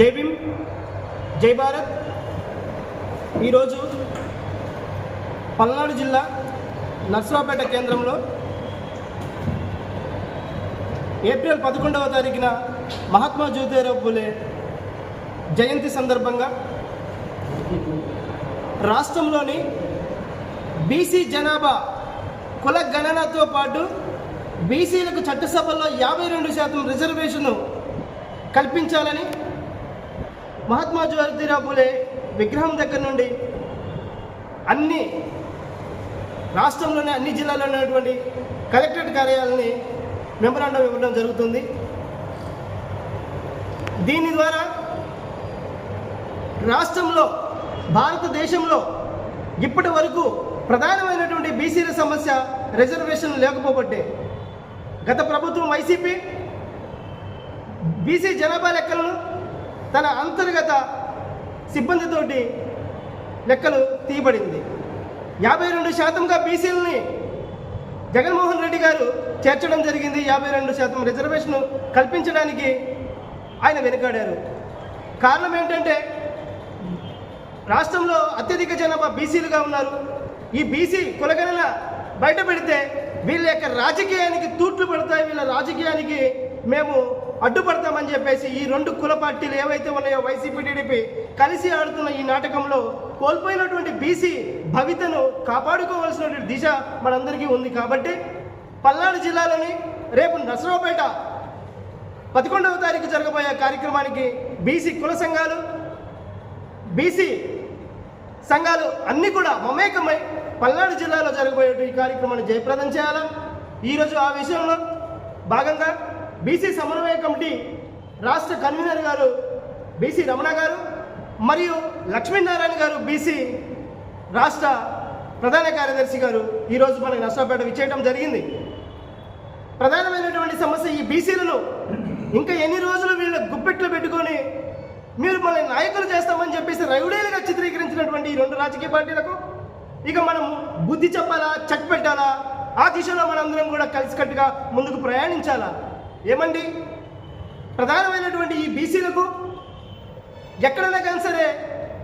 జై భీమ్ జై భారత్. ఈరోజు పల్నాడు జిల్లా నర్సరావుపేట కేంద్రంలో ఏప్రిల్ పదకొండవ తారీఖున మహాత్మా జ్యోతిరావు పూలే జయంతి సందర్భంగా రాష్ట్రంలోని బీసీ జనాభా కుల గణనతో పాటు బీసీలకు చట్టసభల్లో యాభై రెండు శాతం రిజర్వేషన్ను కల్పించాలని మహాత్మా జ్యోతిరావు పూలే విగ్రహం దగ్గర నుండి అన్ని రాష్ట్రంలోని అన్ని జిల్లాల్లో ఉన్నటువంటి కలెక్టరేట్ కార్యాలని మెమరాండం ఇవ్వడం జరుగుతుంది. దీని ద్వారా రాష్ట్రంలో భారతదేశంలో ఇప్పటి వరకు ప్రధానమైనటువంటి బీసీల సమస్య రిజర్వేషన్ లేకపోబట్టే గత ప్రభుత్వం వైసీపీ బీసీ జనాభా లెక్కలను తన అంతర్గత సిబ్బందితోటి లెక్కలు తీయబడింది. యాభై రెండు శాతంగా బీసీలని జగన్మోహన్ రెడ్డి గారు చేర్చడం జరిగింది. యాభై రెండు శాతం రిజర్వేషన్ కల్పించడానికి ఆయన వెనుకాడారు. కారణం ఏంటంటే రాష్ట్రంలో అత్యధిక జనాభా బీసీలుగా ఉన్నారు. ఈ బీసీ కులగణన బయట పెడితే వీళ్ళ యొక్క రాజకీయానికి తూట్లు పడతాయి. వీళ్ళ రాజకీయానికి మేము అడ్డుపడతామని చెప్పేసి ఈ రెండు కుల పార్టీలు ఏవైతే ఉన్నాయో వైసీపీ టీడీపీ కలిసి ఆడుతున్న ఈ నాటకంలో కోల్పోయినటువంటి బీసీ భవితను కాపాడుకోవాల్సినటువంటి దిశ మనందరికీ ఉంది కాబట్టి పల్నాడు జిల్లాలోని రేపు నసరావుపేట పదకొండవ తారీఖు జరగబోయే కార్యక్రమానికి బీసీ కుల సంఘాలు బీసీ సంఘాలు అన్నీ కూడా మమేకమై పల్నాడు జిల్లాలో జరగబోయే ఈ కార్యక్రమాన్ని జయప్రదం చేయాలా? ఈరోజు ఆ విషయంలో భాగంగా బీసీ సమన్వయ కమిటీ రాష్ట్ర కన్వీనర్ గారు బీసీ రమణ గారు మరియు లక్ష్మీనారాయణ గారు బీసీ రాష్ట్ర ప్రధాన కార్యదర్శి గారు ఈరోజు మనకి నష్టపేట విచ్చేయడం జరిగింది. ప్రధానమైనటువంటి సమస్య ఈ బీసీలను ఇంకా ఎన్ని రోజులు వీళ్ళ గుప్పెట్లు పెట్టుకొని మీరు మన నాయకులు చేస్తామని చెప్పేసి రౌడీలుగా చిత్రీకరించినటువంటి ఈ రెండు రాజకీయ పార్టీలకు ఇక మనం బుద్ధి చెప్పాలా చెక్ పెట్టాలా ఆ దిశలో మనందరం కూడా కలిసికట్టుగా ముందుకు ప్రయాణించాలా? ఏమండి? ప్రధానమైనటువంటి ఈ బీసీలకు ఎక్కడైనా కానీ సరే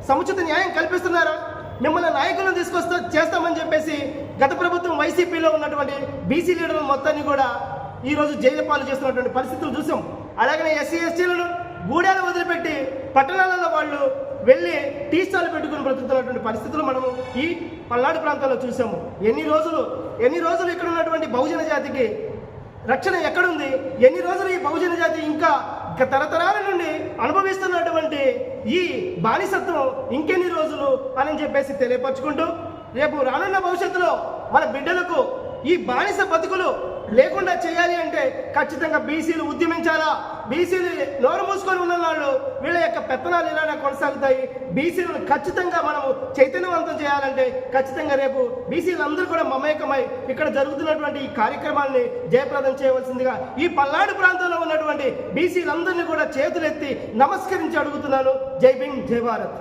సముచిత న్యాయం కల్పిస్తున్నారా? మిమ్మల్ని నాయకులను తీసుకొస్తా చేస్తామని చెప్పేసి గత ప్రభుత్వం వైసీపీలో ఉన్నటువంటి బీసీ లీడర్ల మొత్తాన్ని కూడా ఈరోజు జైలు పాలు చేస్తున్నటువంటి పరిస్థితులు చూసాం. అలాగనే ఎస్సీ ఎస్టీలను గూడాలు వదిలిపెట్టి పట్టణాలలో వాళ్ళు వెళ్ళి టీ స్టాల్ పెట్టుకుని బ్రతుకుతున్నటువంటి పరిస్థితులు మనము ఈ పల్నాడు ప్రాంతాల్లో చూసాము. ఎన్ని రోజులు ఎన్ని రోజులు ఇక్కడ ఉన్నటువంటి బహుజన జాతికి రక్షణ ఎక్కడుంది? ఎన్ని రోజులు ఈ బహుజన జాతి ఇంకా తరతరాల నుండి అనుభవిస్తున్నటువంటి ఈ బానిసత్వం ఇంకెన్ని రోజులు అని చెప్పేసి తెలియపరచుకుంటూ రేపు రానున్న భవిష్యత్తులో మన బిడ్డలకు ఈ బానిస బతుకులు లేకుండా చేయాలి అంటే ఖచ్చితంగా బీసీలు ఉద్యమించాలా? బీసీలు నోరు మూసుకొని ఉన్న వాళ్ళు వీళ్ళ యొక్క పెత్తనాలు ఇలానే కొనసాగుతాయి. బీసీలను ఖచ్చితంగా మనము చైతన్యవంతం చేయాలంటే ఖచ్చితంగా రేపు బీసీలు అందరూ కూడా మమేకమై ఇక్కడ జరుగుతున్నటువంటి ఈ కార్యక్రమాన్ని జయప్రదం చేయవలసిందిగా ఈ పల్నాడు ప్రాంతంలో ఉన్నటువంటి బీసీలందరినీ కూడా చేతులెత్తి నమస్కరించి అడుగుతున్నాను. జై భీమ్ జై భారత్.